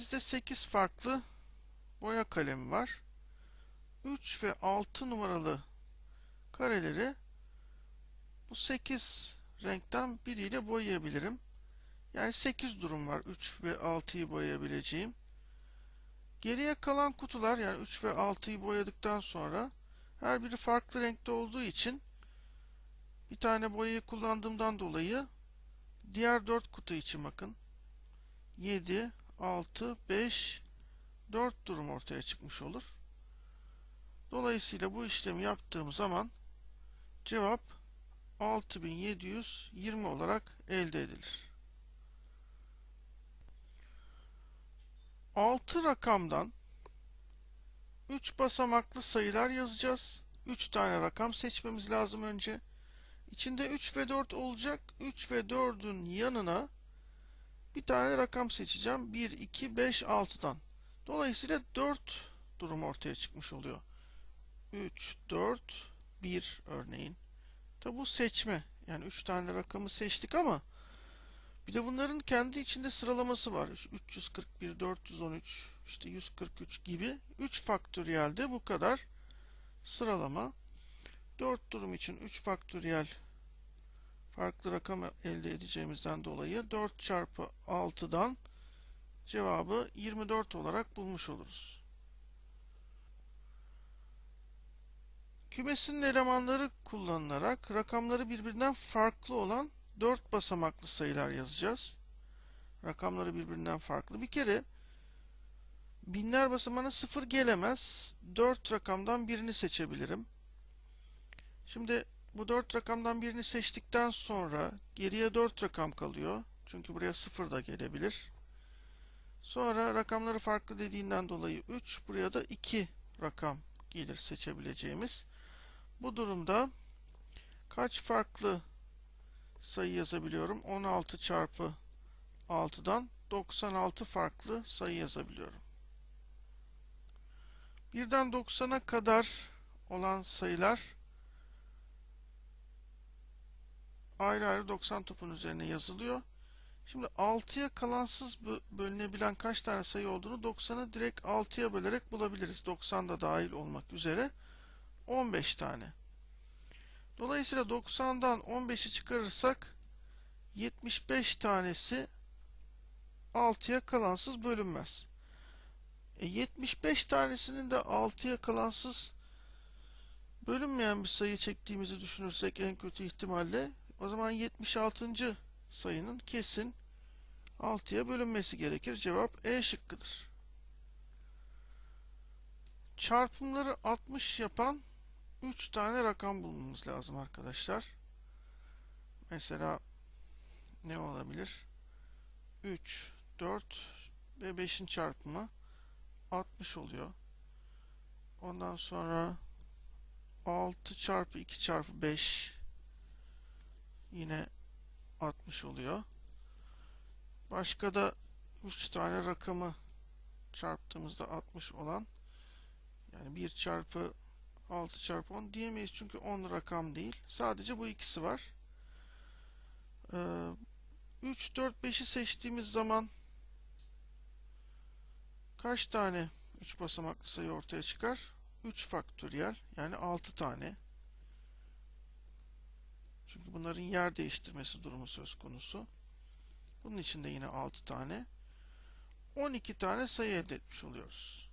Elimizde 8 farklı boya kalemi var. 3 ve 6 numaralı kareleri bu 8 renkten biriyle boyayabilirim. Yani 8 durum var 3 ve 6'yı boyayabileceğim. Geriye kalan kutular yani 3 ve 6'yı boyadıktan sonra her biri farklı renkte olduğu için bir tane boyayı kullandığımdan dolayı diğer 4 kutu için bakın 7, 6, 5, 4 durum ortaya çıkmış olur. Dolayısıyla bu işlemi yaptığım zaman cevap 6720 olarak elde edilir. 6 rakamdan 3 basamaklı sayılar yazacağız. 3 tane rakam seçmemiz lazım önce. İçinde 3 ve 4 olacak. 3 ve 4'ün yanına bir tane rakam seçeceğim. 1, 2, 5, 6'dan. Dolayısıyla 4 durum ortaya çıkmış oluyor. 3, 4, 1 örneğin. Tabi bu seçme. Yani 3 tane rakamı seçtik ama bir de bunların kendi içinde sıralaması var. 341, 413, işte 143 gibi 3 faktöriyelde bu kadar sıralama. 4 durum için 3 faktöriyel farklı rakam elde edeceğimizden dolayı 4 çarpı 6'dan cevabı 24 olarak bulmuş oluruz. Kümesin elemanları kullanılarak rakamları birbirinden farklı olan 4 basamaklı sayılar yazacağız. Rakamları birbirinden farklı. Bir kere binler basamağına 0 gelemez. 4 rakamdan birini seçebilirim. Şimdi bu 4 rakamdan birini seçtikten sonra geriye 4 rakam kalıyor. Çünkü buraya 0 da gelebilir. Sonra rakamları farklı dediğinden dolayı 3, buraya da 2 rakam gelir seçebileceğimiz. Bu durumda kaç farklı sayı yazabiliyorum? 16 çarpı 6'dan 96 farklı sayı yazabiliyorum. Birden 90'a kadar olan sayılar ayrı ayrı 90 topun üzerine yazılıyor. Şimdi 6'ya kalansız bölünebilen kaç tane sayı olduğunu 90'ı direkt 6'ya bölerek bulabiliriz. 90 da dahil olmak üzere 15 tane. Dolayısıyla 90'dan 15'i çıkarırsak 75 tanesi 6'ya kalansız bölünmez. E 75 tanesinin de 6'ya kalansız bölünmeyen bir sayı çektiğimizi düşünürsek en kötü ihtimalle o zaman 76. sayının kesin 6'ya bölünmesi gerekir. Cevap E şıkkıdır. Çarpımları 60 yapan 3 tane rakam bulmamız lazım arkadaşlar. Mesela ne olabilir? 3, 4 ve 5'in çarpımı 60 oluyor. Ondan sonra 6 çarpı 2 çarpı 5 yine 60 oluyor. Başka da 3 tane rakamı çarptığımızda 60 olan yani 1 çarpı 6 çarpı 10 diyemeyiz çünkü 10 rakam değil. Sadece bu ikisi var. Ee, 3, 4, 5'i seçtiğimiz zaman kaç tane 3 basamaklı sayı ortaya çıkar? 3 faktöriyel yani 6 tane. Çünkü bunların yer değiştirmesi durumu söz konusu. Bunun için de yine 6 tane. 12 tane sayı elde etmiş oluyoruz.